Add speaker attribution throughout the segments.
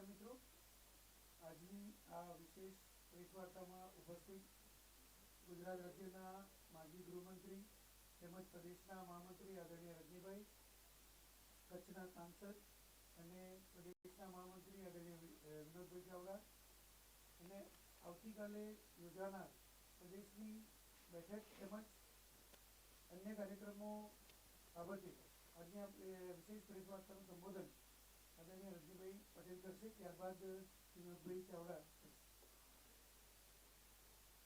Speaker 1: નમસ્કાર મિત્રો. આજની આ વિશેષ પ્રેસ વાર્તામાં ઉપસ્થિત ગુજરાત રાજ્યના માજી ગૃહમંત્રી તેમજ પ્રદેશના મહામંત્રી આદરણીય રજનીભાઈ, કચ્છના સાંસદ અને પ્રદેશના મહામંત્રી આદરણીય વિનોદભાઈ ચાવડા. અને આવતીકાલે યોજાનાર પ્રદેશની બેઠક તેમજ અન્ય કાર્યક્રમો બાબતે આજની વિશેષ પ્રેસ વાર્તાનું સંબોધન આદરણીય રજનીભાઈ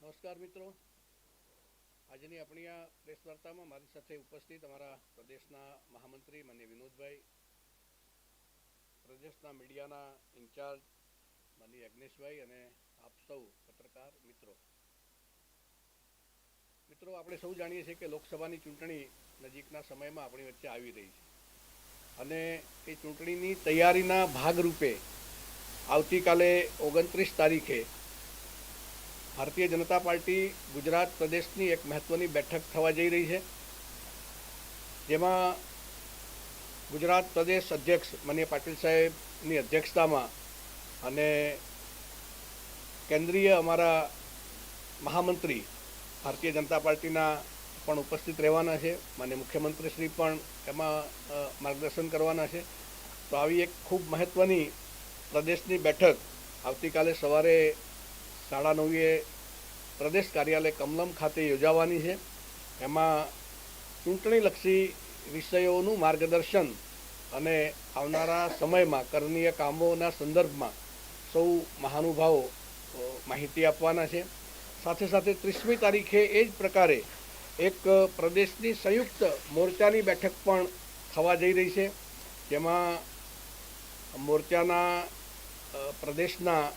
Speaker 2: નમસ્કાર મિત્રો. આજની આપણી આ પ્રેસ વાર્તામાં મારી સાથે ઉપસ્થિત અમારા પ્રદેશના મહામંત્રી માન્ય વિનોદભાઈ, પ્રદેશના મીડિયાના ઇન્ચાર્જ માન્ય યજ્ઞેશભાઈ અને આપ સૌ પત્રકાર મિત્રો. મિત્રો, આપણે સૌ જાણીએ છીએ કે લોકસભાની ચૂંટણી નજીકના સમયમાં આપણી વચ્ચે આવી રહી છે. અને એ ચૂંટણીની તૈયારીના ભાગરૂપે આવતીકાલે ઓગણત્રીસ તારીખે ભારતીય જનતા પાર્ટી ગુજરાત પ્રદેશની એક મહત્વની બેઠક થવા જઈ રહી છે. જેમાં ગુજરાત પ્રદેશ અધ્યક્ષ માનીય પાટીલ સાહેબની અધ્યક્ષતામાં અને કેન્દ્રીય અમારા મહામંત્રી ભારતીય જનતા પાર્ટીના પણ ઉપસ્થિત રહેવાના છે. માન્ય મુખ્યમંત્રીશ્રી પણ એમાં માર્ગદર્શન કરવાના છે. તો આવી એક ખૂબ મહત્વની પ્રદેશની બેઠક આવતીકાલે સવારે સાડા નવે પ્રદેશ કાર્યાલય કમલમ ખાતે યોજાવાની છે. એમાં ચૂંટણીલક્ષી વિષયોનું માર્ગદર્શન અને આવનારા સમયમાં કરણીય કામોના સંદર્ભમાં સૌ મહાનુભાવો માહિતી આપવાના છે. સાથે સાથે ત્રીસમી તારીખે એ જ પ્રકારે એક પ્રદેશની સંયુક્ત મોરચાની બેઠક પણ થવા જઈ રહી છે. જેમાં મોરચાના પ્રદેશના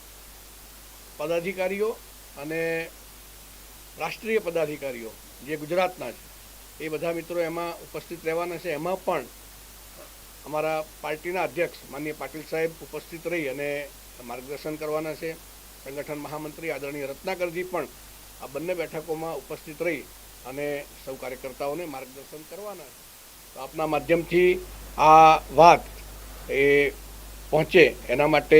Speaker 2: પદાધિકારીઓ અને રાષ્ટ્રીય પદાધિકારીઓ, જે ગુજરાતના છે, એ બધા મિત્રો એમાં ઉપસ્થિત રહેવાના છે. એમાં પણ અમારા પાર્ટીના અધ્યક્ષ માનનીય પાટીલ સાહેબ ઉપસ્થિત રહી અને માર્ગદર્શન કરવાના છે. સંગઠન મહામંત્રી આદરણીય રત્નાકરજી પણ આ બંને બેઠકોમાં ઉપસ્થિત રહી અને સૌ કાર્યકર્તાઓને માર્ગદર્શન કરવાના છે. તો આપના માધ્યમથી આ વાત એ પહોંચે એના માટે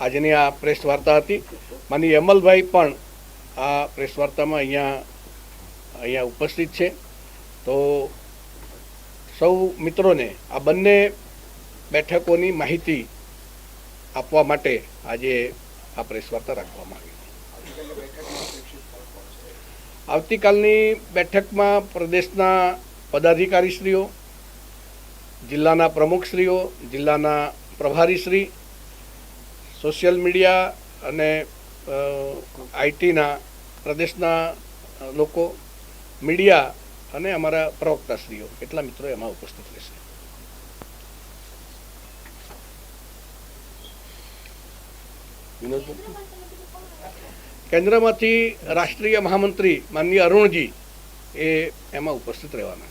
Speaker 2: આજની આ પ્રેસ વાર્તા હતી. માની અમલભાઈ પણ આ પ્રેસ વાર્તામાં અહીંયા અહીંયા ઉપસ્થિત છે. તો સૌ મિત્રોને આ બંને બેઠકોની માહિતી આપવા માટે આજે આ પ્રેસ વાર્તા રાખવામાં આવી આવતીકાલની બેઠકમાં પ્રદેશના પદાધિકારીશ્રીઓ જિલ્લાના પ્રમુખશ્રીઓ, જિલ્લાના પ્રભારીશ્રી, સોશિયલ મીડિયા અને આઈટીના પ્રદેશના લોકો, મીડિયા અને અમારા પ્રવક્તાશ્રીઓ, એટલા મિત્રો એમાં ઉપસ્થિત રહેશે. કેન્દ્રમાંથી રાષ્ટ્રીય મહામંત્રી માનનીય અરુણજી એ એમાં ઉપસ્થિત રહેવાના.